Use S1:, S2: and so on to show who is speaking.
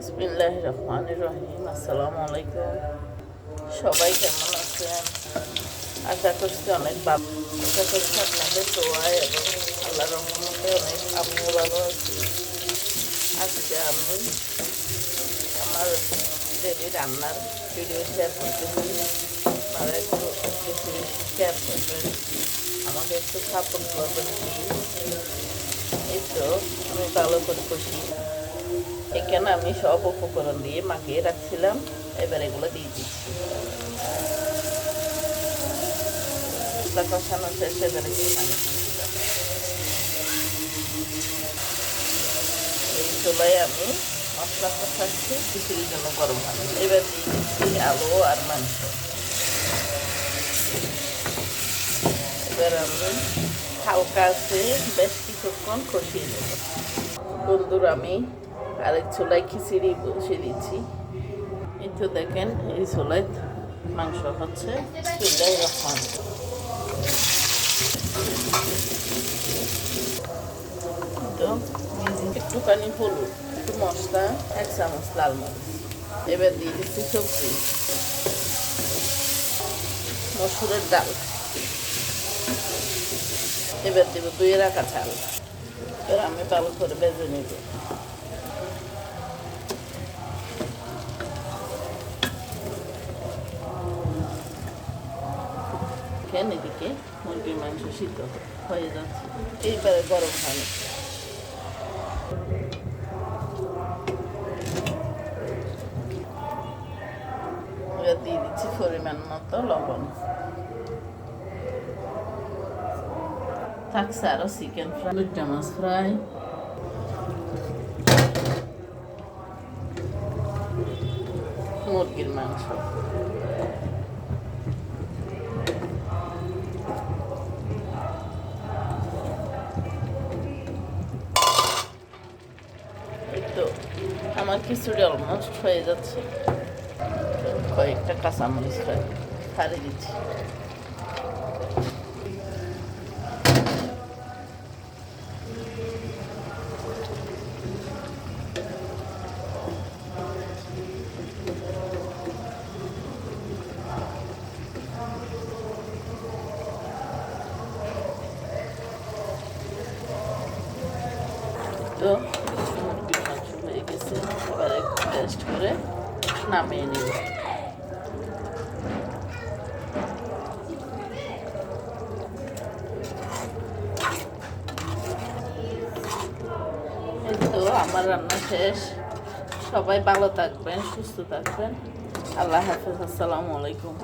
S1: বিসমিল্লাহ রহমান রহিম আসসালামু আলাইকুম। সবাই কেমন আছেন? আশা করছি অনেক ভালো। আশা করছি আপনাদের দোয়ায় এবং আল্লাহ রহমতে অনেক আমিও ভালো আছি। আজকে আমি আমার ডেলি রান্নার ভিডিও শেয়ার করতেছি আপনারা একটু বেশি শেয়ার করবেন। আমাকে একটু সাপোর্ট করবেন এই তো, আমি ভালো করে কষি। এখানে আমি সব উপকরণ দিয়ে মাখিয়ে রাখছিলাম। এবার এগুলো দিয়ে দিচ্ছি। মশলা কষানো শেষে, এবার। এই চুলায় আমি মশলা কষাচ্ছি খিচুড়ির জন্য গরম পানি এবার দিয়ে দিচ্ছি আলু আর মাংস। এবার আমি হালকা আছে, বেশ কিছুক্ষণ কষিয়ে নেব। বন্ধুরা, আমি আরেক চুলায় খিচুড়ি বসিয়ে দিচ্ছি। এই তো দেখেন, এই চুলায় মাংস হচ্ছে। রকম তো, একটুখানি হলুদ, একটু মশলা, এক চামচ লাল মরিচ। এবার দিয়ে দিচ্ছি সবজি। মসুরের ডাল। এবার দেবো দুই রাখা চাল এবার আমি ভালো করে বেজে নেব। দেখেন এদিকে মুরগির মাংস সিদ্ধ হয়ে যাচ্ছে। এইবারে গরম এবার দিয়ে দিচ্ছি পরিমাণ মতো লবণ। থাকছে আরও চিকেন ফ্রাই। দুটা মাছ ফ্রাই। মুরগির মাংস। আমার খিচুড়ি অলমোস্ট হয়ে যাচ্ছে। কয়েকটা কাঁচামরিচ ছাড়ে দিচ্ছি। তো মুরগির মাংস হয়ে গেছে টেস্ট করে নামিয়ে নিব তো আমার রান্না শেষ সবাই ভালো থাকবেন সুস্থ থাকবেন আল্লাহ হাফেজ আসসালামু আলাইকুম